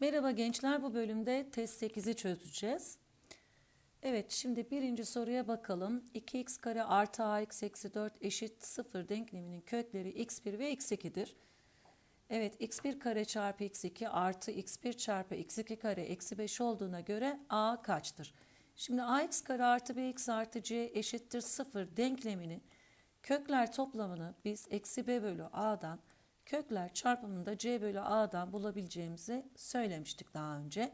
Merhaba gençler bu bölümde test 8'i çözeceğiz. Evet şimdi birinci soruya bakalım. 2x kare artı ax eksi 4 eşit 0 denkleminin kökleri x1 ve x2'dir. Evet x1 kare çarpı x2 artı x1 çarpı x2 kare eksi 5 olduğuna göre a kaçtır? Şimdi ax kare artı bx artı c eşittir 0 denklemini kökler toplamını biz eksi b bölü a'dan kökler çarpımında c bölü a'dan bulabileceğimizi söylemiştik daha önce.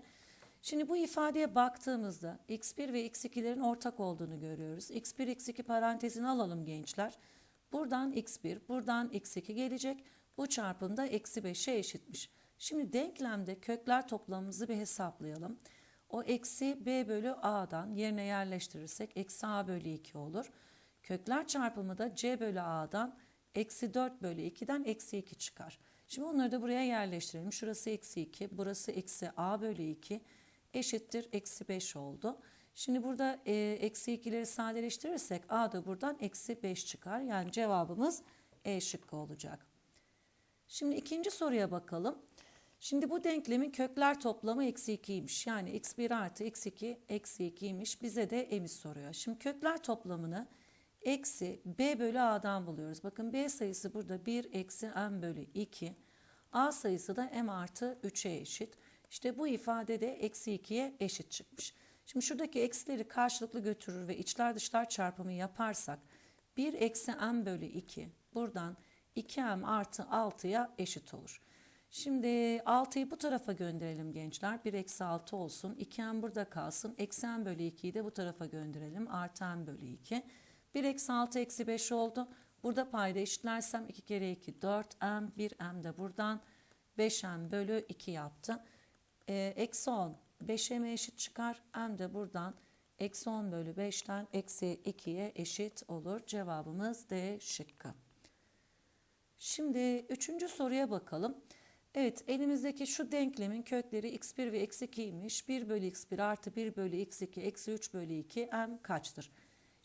Şimdi bu ifadeye baktığımızda x1 ve x2'lerin ortak olduğunu görüyoruz. x1 x2 parantezini alalım gençler. Buradan x1, buradan x2 gelecek. Bu çarpımda eksi 5'e eşitmiş. Şimdi denklemde kökler toplamımızı bir hesaplayalım. O eksi b bölü a'dan yerine yerleştirirsek eksi a bölü 2 olur. Kökler çarpımı da c bölü a'dan eksi 4 bölü 2'den eksi 2 çıkar. Şimdi onları da buraya yerleştirelim. Şurası eksi 2, burası eksi a bölü 2 eşittir eksi 5 oldu. Şimdi burada e, eksi 2'leri sadeleştirirsek a da buradan eksi 5 çıkar. Yani cevabımız E şıkkı olacak. Şimdi ikinci soruya bakalım. Şimdi bu denklemin kökler toplamı eksi 2'ymiş. Yani x1 artı x2 eksi 2'ymiş. Bize de emiş soruyor. Şimdi kökler toplamını eksi b bölü a'dan buluyoruz. Bakın b sayısı burada 1 eksi m bölü 2. a sayısı da m artı 3'e eşit. İşte bu ifade de eksi 2'ye eşit çıkmış. Şimdi şuradaki eksileri karşılıklı götürür ve içler dışlar çarpımı yaparsak 1 eksi m bölü 2 buradan 2m artı 6'ya eşit olur. Şimdi 6'yı bu tarafa gönderelim gençler. 1 eksi 6 olsun. 2m burada kalsın. Eksi m bölü 2'yi de bu tarafa gönderelim. Artı m bölü 2. 1 eksi 6 eksi 5 oldu. Burada payda eşitlersem 2 kere 2 4 m 1 m de buradan 5m bölü 2 yaptı. Ee, eksi 10 5m'e eşit çıkar. m de buradan eksi 10 bölü 5'ten eksi 2'ye eşit olur. Cevabımız D şıkkı. Şimdi üçüncü soruya bakalım. Evet elimizdeki şu denklemin kökleri x1 ve x2'ymiş. 1 bölü x1 artı 1 bölü x2 eksi 3 bölü 2 m kaçtır?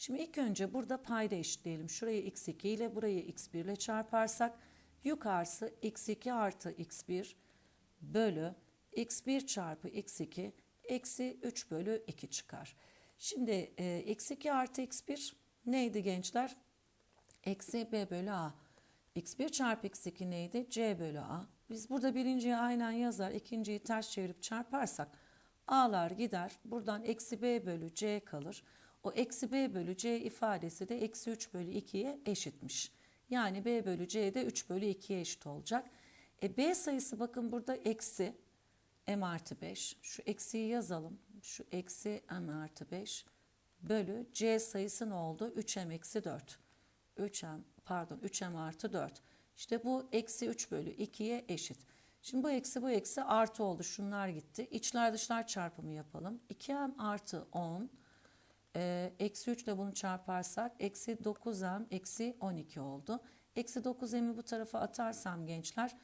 Şimdi ilk önce burada payda eşitleyelim. Şurayı x2 ile burayı x1 ile çarparsak yukarısı x2 artı x1 bölü x1 çarpı x2 eksi 3 bölü 2 çıkar. Şimdi e, x2 artı x1 neydi gençler? Eksi b bölü a. x1 çarpı x2 neydi? c bölü a. Biz burada birinciyi aynen yazar, ikinciyi ters çevirip çarparsak a'lar gider. Buradan eksi b bölü c kalır. O eksi b bölü c ifadesi de eksi 3 bölü 2'ye eşitmiş. Yani b bölü c de 3 bölü 2'ye eşit olacak. E b sayısı bakın burada eksi m artı 5. Şu eksiyi yazalım. Şu eksi m artı 5 bölü c sayısı ne oldu? 3m eksi 4. 3m pardon 3m artı 4. İşte bu eksi 3 bölü 2'ye eşit. Şimdi bu eksi bu eksi artı oldu. Şunlar gitti. İçler dışlar çarpımı yapalım. 2m artı 10 e, eksi 3 ile bunu çarparsak eksi 9m eksi 12 oldu. Eksi 9m'i bu tarafa atarsam gençler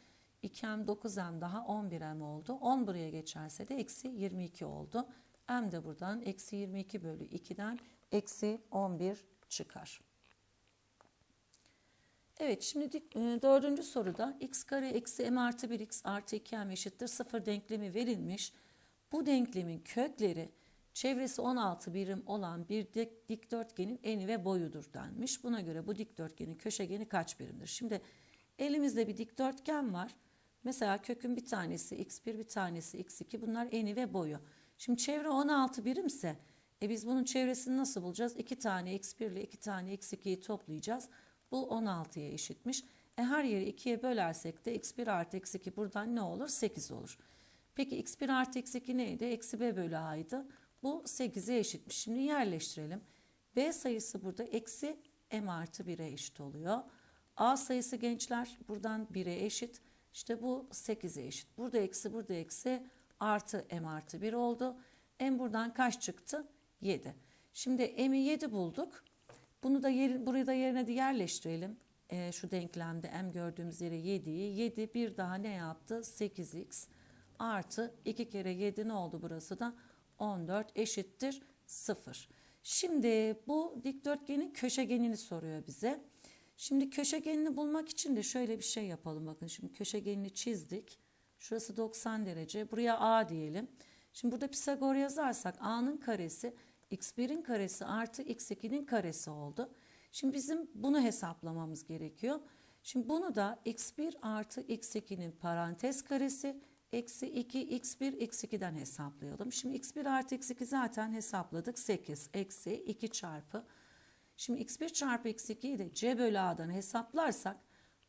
2m 9m daha 11m oldu. 10 buraya geçerse de eksi 22 oldu. m de buradan eksi 22 bölü 2'den eksi 11 çıkar. Evet şimdi e, dördüncü soruda x kare eksi m artı 1 x artı 2m eşittir 0 denklemi verilmiş. Bu denklemin kökleri çevresi 16 birim olan bir dik, dikdörtgenin eni ve boyudur denmiş. Buna göre bu dikdörtgenin köşegeni kaç birimdir? Şimdi elimizde bir dikdörtgen var. Mesela kökün bir tanesi x1 bir tanesi x2 bunlar eni ve boyu. Şimdi çevre 16 birimse e biz bunun çevresini nasıl bulacağız? 2 tane x1 ile 2 tane x2'yi toplayacağız. Bu 16'ya eşitmiş. E her yeri 2'ye bölersek de x1 artı x2 buradan ne olur? 8 olur. Peki x1 artı x2 neydi? Eksi b bölü a'ydı. Bu 8'e eşitmiş. Şimdi yerleştirelim. b sayısı burada eksi m artı 1'e eşit oluyor. a sayısı gençler buradan 1'e eşit. İşte bu 8'e eşit. Burada eksi burada eksi artı m artı 1 oldu. m buradan kaç çıktı? 7. Şimdi m'i 7 bulduk. Bunu da yer, burayı da yerine de yerleştirelim. E, şu denklemde m gördüğümüz yere 7'yi. 7 bir daha ne yaptı? 8x artı 2 kere 7 ne oldu burası da? 14 eşittir 0. Şimdi bu dikdörtgenin köşegenini soruyor bize. Şimdi köşegenini bulmak için de şöyle bir şey yapalım. Bakın şimdi köşegenini çizdik. Şurası 90 derece. Buraya A diyelim. Şimdi burada Pisagor yazarsak A'nın karesi x1'in karesi artı x2'nin karesi oldu. Şimdi bizim bunu hesaplamamız gerekiyor. Şimdi bunu da x1 artı x2'nin parantez karesi eksi 2 x1 x2'den hesaplayalım. Şimdi x1 artı x2 zaten hesapladık 8 eksi 2 çarpı. Şimdi x1 çarpı x2'yi de c bölü a'dan hesaplarsak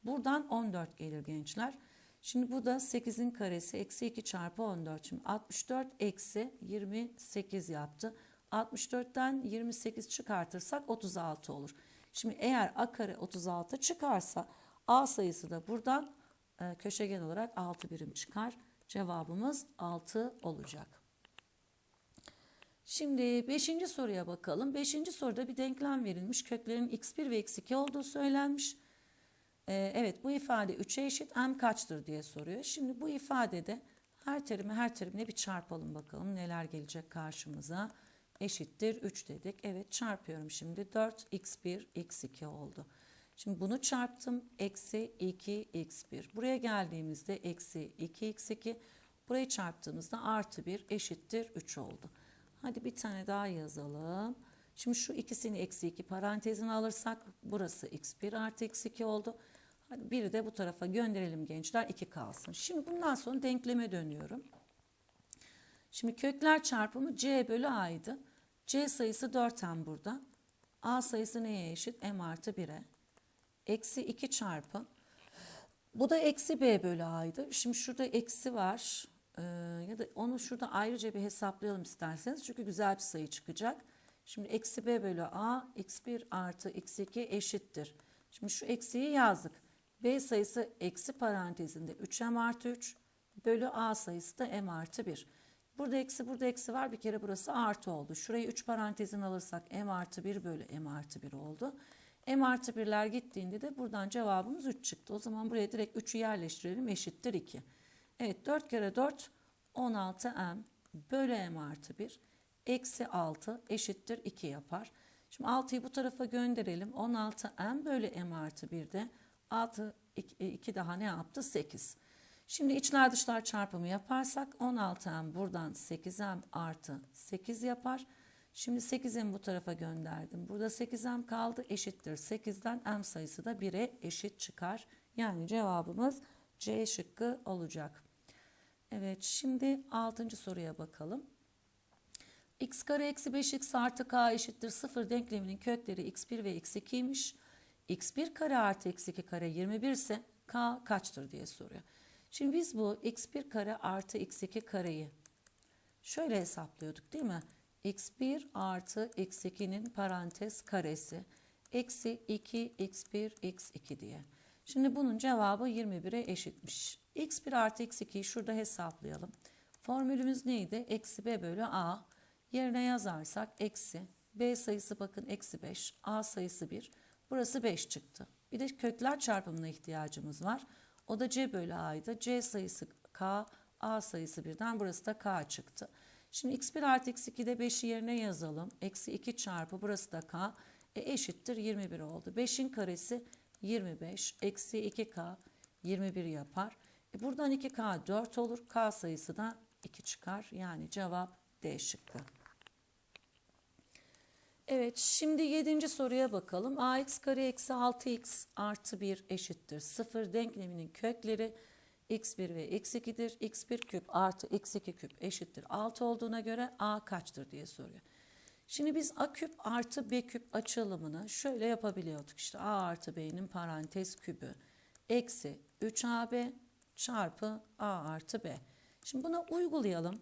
buradan 14 gelir gençler. Şimdi bu da 8'in karesi eksi 2 çarpı 14. Şimdi 64 eksi 28 yaptı. 64'ten 28 çıkartırsak 36 olur. Şimdi eğer a kare 36 çıkarsa a sayısı da buradan e, köşegen olarak 6 birim çıkar. Cevabımız 6 olacak. Şimdi 5. soruya bakalım. 5. soruda bir denklem verilmiş. Köklerin x1 ve x2 olduğu söylenmiş. Ee, evet bu ifade 3'e eşit m kaçtır diye soruyor. Şimdi bu ifadede her terimi her terimle bir çarpalım bakalım neler gelecek karşımıza. Eşittir 3 dedik. Evet çarpıyorum şimdi 4 x1 x2 oldu. Şimdi bunu çarptım. Eksi 2 x1. Buraya geldiğimizde eksi 2 x2. Burayı çarptığımızda artı 1 eşittir 3 oldu. Hadi bir tane daha yazalım. Şimdi şu ikisini eksi 2 parantezine alırsak burası x1 artı x2 oldu. Hadi biri de bu tarafa gönderelim gençler 2 kalsın. Şimdi bundan sonra denkleme dönüyorum. Şimdi kökler çarpımı c bölü a'ydı. c sayısı 4m burada. a sayısı neye eşit? m artı 1'e. Eksi 2 çarpı. Bu da eksi b bölü a'ydı. Şimdi şurada eksi var. Ee, ya da onu şurada ayrıca bir hesaplayalım isterseniz. Çünkü güzel bir sayı çıkacak. Şimdi eksi b bölü a x1 artı x2 eşittir. Şimdi şu eksiyi yazdık. b sayısı eksi parantezinde 3m artı 3 bölü a sayısı da m artı 1. Burada eksi burada eksi var. Bir kere burası artı oldu. Şurayı 3 parantezin alırsak m artı 1 bölü m artı 1 oldu. M artı 1'ler gittiğinde de buradan cevabımız 3 çıktı. O zaman buraya direkt 3'ü yerleştirelim. Eşittir 2. Evet 4 kere 4 16m bölü m artı 1 eksi 6 eşittir 2 yapar. Şimdi 6'yı bu tarafa gönderelim. 16m bölü m artı 1 de 6 2 daha ne yaptı? 8. Şimdi içler dışlar çarpımı yaparsak 16m buradan 8m artı 8 yapar. Şimdi 8'imi bu tarafa gönderdim. Burada 8m kaldı eşittir. 8'den m sayısı da 1'e eşit çıkar. Yani cevabımız C şıkkı olacak. Evet şimdi 6. soruya bakalım. x kare eksi 5x artı k eşittir 0 denkleminin kökleri x1 ve x2'ymiş. x1 kare artı x2 kare 21 ise k kaçtır diye soruyor. Şimdi biz bu x1 kare artı x2 kareyi şöyle hesaplıyorduk değil mi? X1 artı x2'nin parantez karesi eksi 2 x1 x2 diye. Şimdi bunun cevabı 21'e eşitmiş. x1 artı x2'yi şurada hesaplayalım. Formülümüz neydi? Eksi b bölü a. Yerine yazarsak eksi b sayısı bakın eksi 5 a sayısı 1. Burası 5 çıktı. Bir de kökler çarpımına ihtiyacımız var. O da c bölü a'ydı. c sayısı k a sayısı 1'den burası da k çıktı. Şimdi x1 artı x2'de 5'i yerine yazalım. Eksi 2 çarpı burası da k. E eşittir 21 oldu. 5'in karesi 25 eksi 2k 21 yapar. E buradan 2k 4 olur. K sayısı da 2 çıkar. Yani cevap D şıkkı. Evet şimdi 7. soruya bakalım. ax kare eksi 6x artı 1 eşittir. 0 denkleminin kökleri x1 ve x2'dir. x1 küp artı x2 küp eşittir. 6 olduğuna göre a kaçtır diye soruyor. Şimdi biz a küp artı b küp açılımını şöyle yapabiliyorduk. İşte a artı b'nin parantez kübü eksi 3ab çarpı a artı b. Şimdi buna uygulayalım.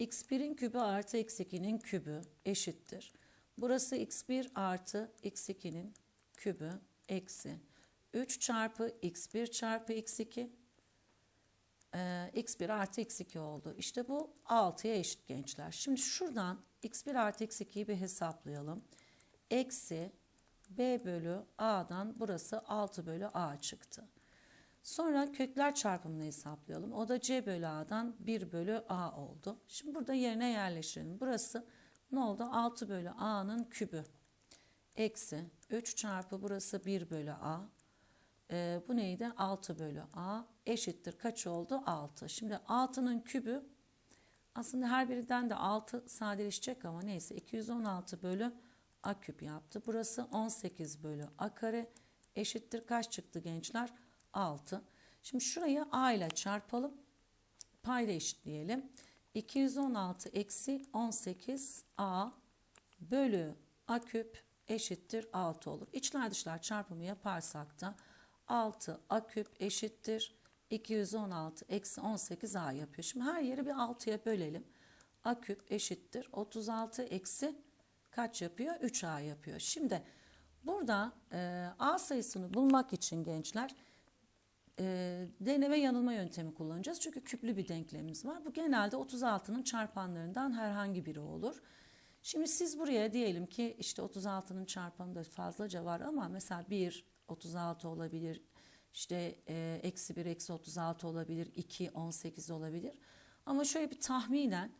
x1'in kübü artı x2'nin kübü eşittir. Burası x1 artı x2'nin kübü eksi 3 çarpı x1 çarpı x2 ee, x1 artı x2 oldu. İşte bu 6'ya eşit gençler. Şimdi şuradan x1 artı x2'yi bir hesaplayalım. Eksi b bölü a'dan burası 6 bölü a çıktı. Sonra kökler çarpımını hesaplayalım. O da c bölü a'dan 1 bölü a oldu. Şimdi burada yerine yerleştirelim. Burası ne oldu? 6 bölü a'nın kübü. Eksi 3 çarpı burası 1 bölü a Ee, bu neydi? 6 bölü a eşittir. Kaç oldu? 6. Şimdi 6'nın kübü aslında her birinden de 6 sadeleşecek ama neyse 216 bölü a küp yaptı. Burası 18 bölü a kare eşittir. Kaç çıktı gençler? 6. Şimdi şurayı a ile çarpalım. Payda eşitleyelim. 216 eksi 18 a bölü a küp eşittir 6 olur. İçler dışlar çarpımı yaparsak da 6 a küp eşittir 216 eksi 18 a yapıyor. Şimdi her yeri bir 6'ya bölelim. a küp eşittir 36 eksi kaç yapıyor? 3a yapıyor. Şimdi burada e, a sayısını bulmak için gençler e, deneme yanılma yöntemi kullanacağız. Çünkü küplü bir denklemimiz var. Bu genelde 36'nın çarpanlarından herhangi biri olur. Şimdi siz buraya diyelim ki işte 36'nın çarpanı da fazlaca var ama mesela 1 36 olabilir. İşte e, eksi 1 eksi 36 olabilir. 2 18 olabilir. Ama şöyle bir tahminen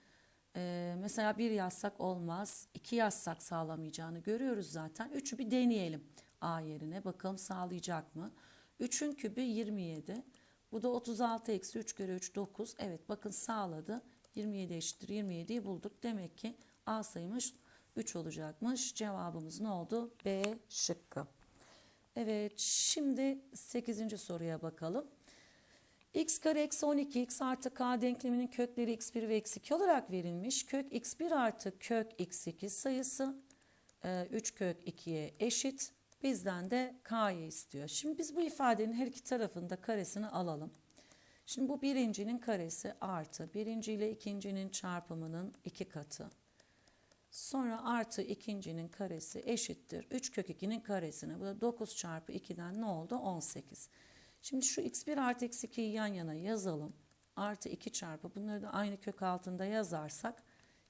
e, mesela 1 yazsak olmaz. 2 yazsak sağlamayacağını görüyoruz zaten. 3'ü bir deneyelim A yerine. Bakalım sağlayacak mı? 3'ün kübü 27. Bu da 36 eksi 3 kere 3 9. Evet bakın sağladı. 27 eşittir 27'yi bulduk. Demek ki A sayımız 3 olacakmış. Cevabımız ne oldu? B şıkkı. Evet şimdi 8. soruya bakalım. x kare eksi 12 x artı k denkleminin kökleri x1 ve x2 olarak verilmiş. Kök x1 artı kök x2 sayısı 3 kök 2'ye eşit. Bizden de k'yı istiyor. Şimdi biz bu ifadenin her iki tarafında karesini alalım. Şimdi bu birincinin karesi artı birinci ile ikincinin çarpımının iki katı. Sonra artı ikincinin karesi eşittir. 3 kök 2'nin karesine. Bu da 9 çarpı 2'den ne oldu? 18. Şimdi şu x1 artı x2'yi yan yana yazalım. Artı 2 çarpı bunları da aynı kök altında yazarsak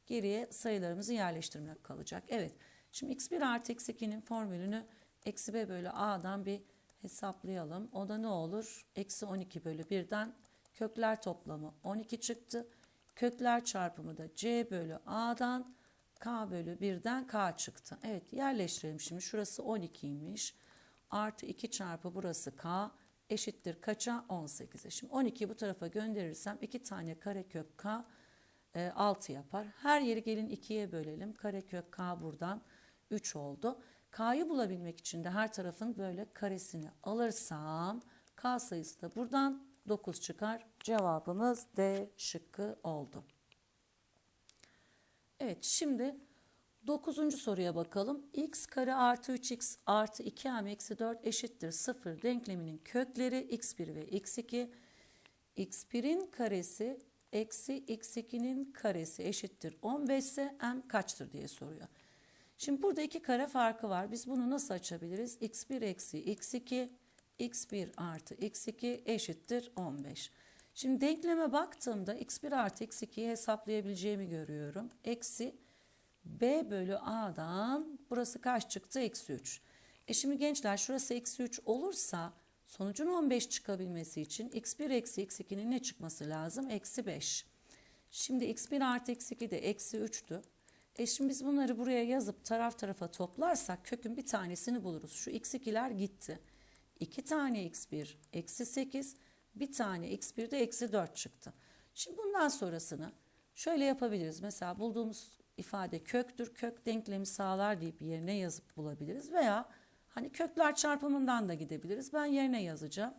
geriye sayılarımızı yerleştirmek kalacak. Evet. Şimdi x1 artı x2'nin formülünü eksi b bölü a'dan bir hesaplayalım. O da ne olur? Eksi 12 bölü 1'den kökler toplamı 12 çıktı. Kökler çarpımı da c bölü a'dan k bölü 1'den k çıktı. Evet yerleştirelim şimdi. Şurası 12'ymiş. Artı 2 çarpı burası k eşittir kaça? 18'e. Şimdi 12'yi bu tarafa gönderirsem 2 tane karekök k e, 6 yapar. Her yeri gelin 2'ye bölelim. Karekök k buradan 3 oldu. K'yı bulabilmek için de her tarafın böyle karesini alırsam K sayısı da buradan 9 çıkar. Cevabımız D şıkkı oldu. Evet şimdi 9. soruya bakalım. x kare artı 3x artı 2m eksi 4 eşittir 0 denkleminin kökleri x1 ve x2. x1'in karesi eksi x2'nin karesi eşittir 15 ise m kaçtır diye soruyor. Şimdi burada iki kare farkı var. Biz bunu nasıl açabiliriz? x1 eksi x2, x1 artı x2 eşittir 15. Şimdi denkleme baktığımda x1 artı x2'yi hesaplayabileceğimi görüyorum. Eksi b bölü a'dan burası kaç çıktı? Eksi 3. E şimdi gençler şurası eksi 3 olursa sonucun 15 çıkabilmesi için x1 eksi x2'nin ne çıkması lazım? Eksi 5. Şimdi x1 artı x2 de eksi 3'tü. E şimdi biz bunları buraya yazıp taraf tarafa toplarsak kökün bir tanesini buluruz. Şu x2'ler gitti. 2 tane x1 eksi 8 bir tane x1 de eksi 4 çıktı. Şimdi bundan sonrasını şöyle yapabiliriz. Mesela bulduğumuz ifade köktür. Kök denklemi sağlar deyip yerine yazıp bulabiliriz. Veya hani kökler çarpımından da gidebiliriz. Ben yerine yazacağım.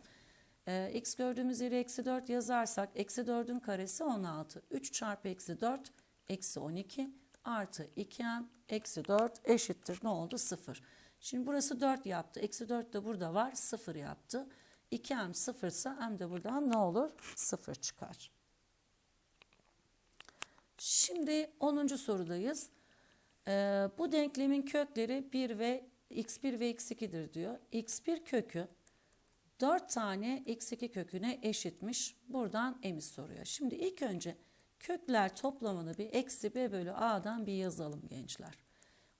Ee, x gördüğümüz yere eksi 4 yazarsak eksi 4'ün karesi 16. 3 çarpı eksi 4 eksi 12 artı 2m eksi 4 eşittir. Ne oldu? 0. Şimdi burası 4 yaptı. Eksi 4 de burada var. 0 yaptı. 2m 0 ise m de buradan ne olur? 0 çıkar. Şimdi 10. sorudayız. Ee, bu denklemin kökleri 1 ve x1 ve x2'dir diyor. x1 kökü 4 tane x2 köküne eşitmiş. Buradan emin soruyor. Şimdi ilk önce kökler toplamını bir eksi b bölü a'dan bir yazalım gençler.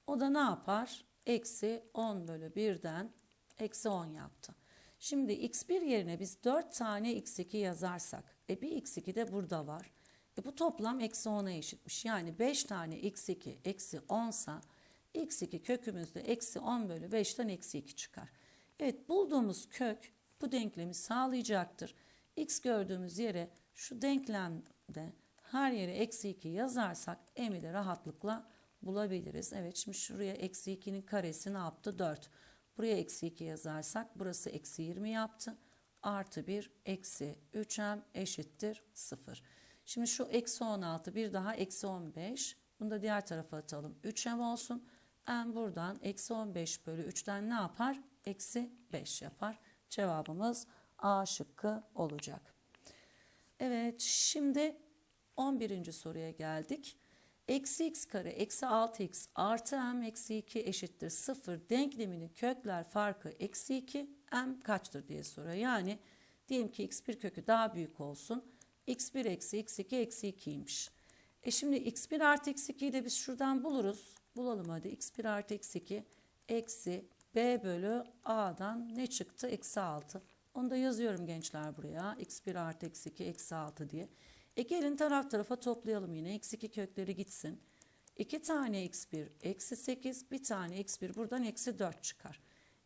O da ne yapar? Eksi 10 bölü 1'den eksi 10 yaptı. Şimdi x1 yerine biz 4 tane x2 yazarsak, e bir x2 de burada var. E bu toplam eksi 10'a eşitmiş. Yani 5 tane x2 eksi 10 sa x2 kökümüzde eksi 10 bölü 5'ten eksi 2 çıkar. Evet bulduğumuz kök bu denklemi sağlayacaktır. X gördüğümüz yere şu denklemde her yere eksi 2 yazarsak m'i de rahatlıkla bulabiliriz. Evet şimdi şuraya eksi 2'nin karesi ne yaptı? 4. Buraya eksi 2 yazarsak burası eksi 20 yaptı. Artı 1 eksi 3m eşittir 0. Şimdi şu eksi 16 bir daha eksi 15. Bunu da diğer tarafa atalım. 3m olsun. m buradan eksi 15 bölü 3'ten ne yapar? Eksi 5 yapar. Cevabımız A şıkkı olacak. Evet şimdi 11. soruya geldik. Eksi x kare eksi 6x artı m eksi 2 eşittir 0 denkleminin kökler farkı eksi 2 m kaçtır diye soruyor. Yani diyelim ki x1 kökü daha büyük olsun. x1 eksi x2 eksi 2'ymiş. E şimdi x1 artı x2'yi de biz şuradan buluruz. Bulalım hadi x1 artı x2 eksi b bölü a'dan ne çıktı? Eksi 6. Onu da yazıyorum gençler buraya. x1 artı x2 eksi 6 diye. E gelin taraf tarafa toplayalım yine. x2 kökleri gitsin. 2 tane x1 eksi 8 bir tane x1 buradan eksi 4 çıkar.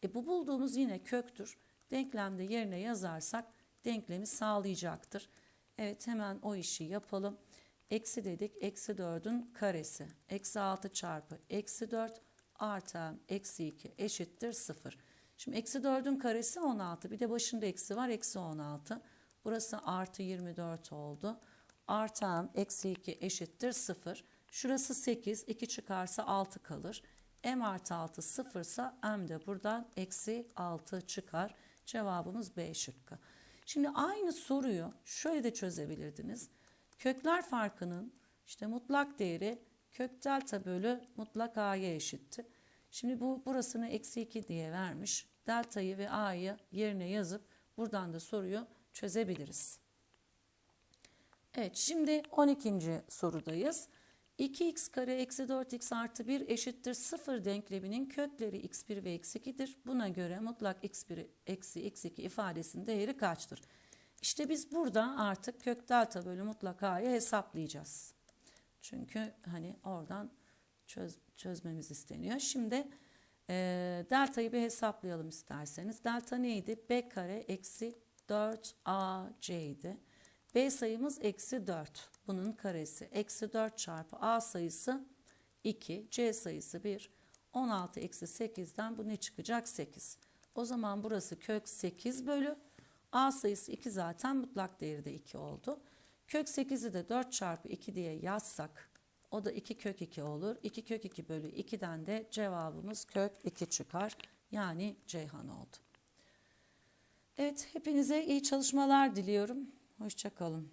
E bu bulduğumuz yine köktür. Denklemde yerine yazarsak denklemi sağlayacaktır. Evet hemen o işi yapalım. Eksi dedik eksi 4'ün karesi. Eksi 6 çarpı eksi 4 artı eksi 2 eşittir 0. Şimdi eksi 4'ün karesi 16. Bir de başında eksi var. Eksi 16. Burası artı 24 oldu. Artı m eksi 2 eşittir 0. Şurası 8. 2 çıkarsa 6 kalır. m artı 6 0 ise m de buradan eksi 6 çıkar. Cevabımız B şıkkı. Şimdi aynı soruyu şöyle de çözebilirdiniz. Kökler farkının işte mutlak değeri kök delta bölü mutlak a'ya eşitti. Şimdi bu burasını eksi 2 diye vermiş. Delta'yı ve a'yı yerine yazıp buradan da soruyu çözebiliriz. Evet şimdi 12. sorudayız. 2x kare eksi 4x artı 1 eşittir 0 denkleminin kökleri x1 ve x2'dir. Buna göre mutlak x1 eksi x2 ifadesinin değeri kaçtır? İşte biz burada artık kök delta bölü mutlak a'yı hesaplayacağız. Çünkü hani oradan çöz, çözmemiz isteniyor. Şimdi e, deltayı bir hesaplayalım isterseniz. Delta neydi? b kare eksi 4ac idi. B sayımız eksi 4. Bunun karesi. Eksi 4 çarpı a sayısı 2. c sayısı 1. 16 eksi 8'den bu ne çıkacak? 8. O zaman burası kök 8 bölü. A sayısı 2 zaten mutlak değeri de 2 oldu. Kök 8'i de 4 çarpı 2 diye yazsak o da 2 kök 2 olur. 2 kök 2 bölü 2'den de cevabımız kök 2 çıkar. Yani Ceyhan oldu. Evet hepinize iyi çalışmalar diliyorum. Hoşçakalın.